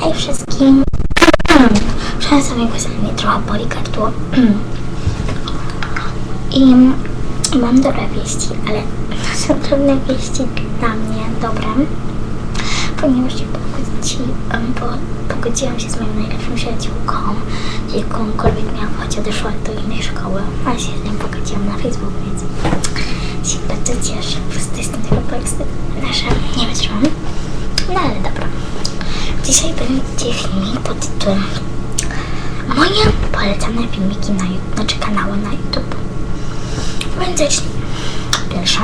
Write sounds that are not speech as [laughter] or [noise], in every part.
Hej wszystkim. Przepraszam, jakoś mnie trochę boli gardło. [clears throat] I mam dobre wieści, ale to są trudne wieści dla mnie dobre. Ponieważ się pogodzi, em, po, pogodziłam się z moją najlepszą przyjaciółką, jakąkolwiek miała, choć odeszła do innej szkoły, a się z nią pogodziłam na Facebooku, więc się bardzo cieszę. Po prostu jestem tego poekscytowana, że nie wytrzymam. No ale dobra. Dzisiaj będzie filmik pod tytułem Moje polecane filmiki na YouTube, znaczy kanały na YouTube. Więc zacznijmy. Pierwsza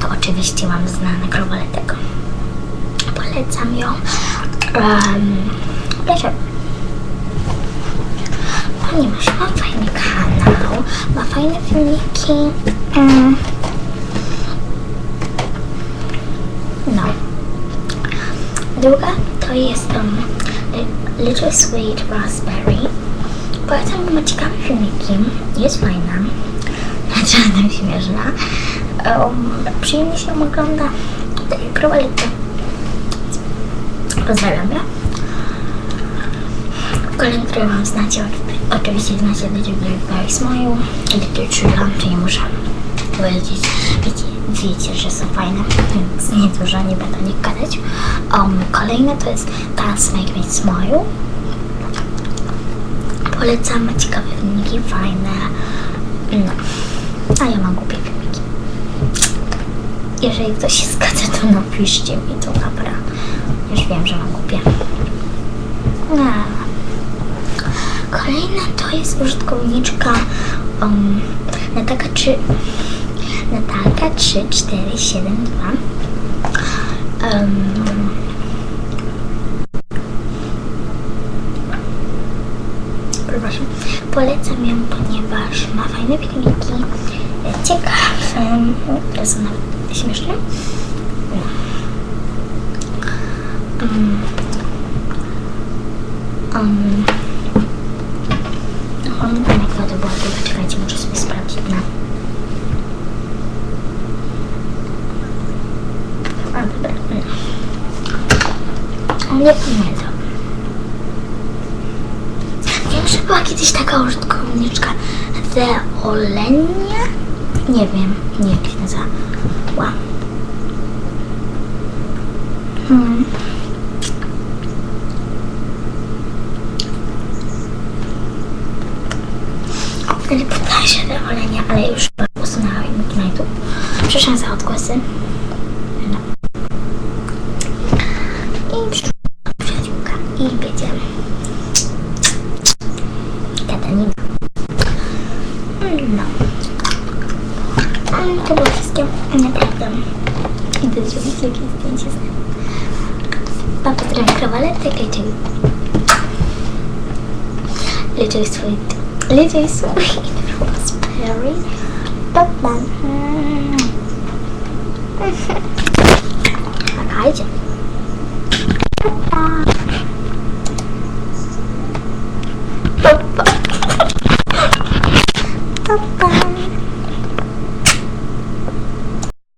to oczywiście mam znane Krowaletego. Polecam ją. Um, dlaczego? Ponieważ ma fajny kanał, ma fajne filmiki. Mm. No. Druga to jest um, Little Sweet Raspberry. Polecam, ma ciekawe filmiki. Jest fajna. [laughs] Czasem śmieszna. Um, przyjemnie się ogląda. Krowalety. Pozdrawiam ja. Kolejny, który mam znacie, oczywiście znacie Little Blackberry Smile, Little Tree Lamp, nie muszę powiedzieć. Wiecie, wiecie, że są fajne, więc nie dużo, nie będę o nich gadać. Um, kolejne to jest Dance Make Me Smile. Polecamy ciekawe filmiki, fajne. No. A ja mam głupie filmiki. Jeżeli ktoś się zgadza, to napiszcie mi to, dobra. Już wiem, że mam głupie. No. Kolejna to jest użytkowniczka um, Natalka 3 Natalka 3472 um, Przepraszam. Polecam ją, ponieważ ma fajne filmiki, ciekawe, są nawet śmieszne. Um, no, nie wiem jak to była, tylko czekajcie, muszę sobie sprawdzić na... A, dobra, no. Nie pamiętam. Wiem, że była kiedyś taka użytkowniczka The Olenia? Nie wiem, nie jak się nazywa. Hmm. Ale pytała się The Olenia, ale już usunęła filmiki na YouTube. Przepraszam za odgłosy. No. I przyszła przyjaciółka. I wiecie, gadanina. No. Mm, To było wszystkie. Naprawdę. Idę zrobić jakieś zdjęcie z tym. Mam pozdrawiam krowaletek, czyli Little Sweet Little Sweet Raspberry Batman Czekajcie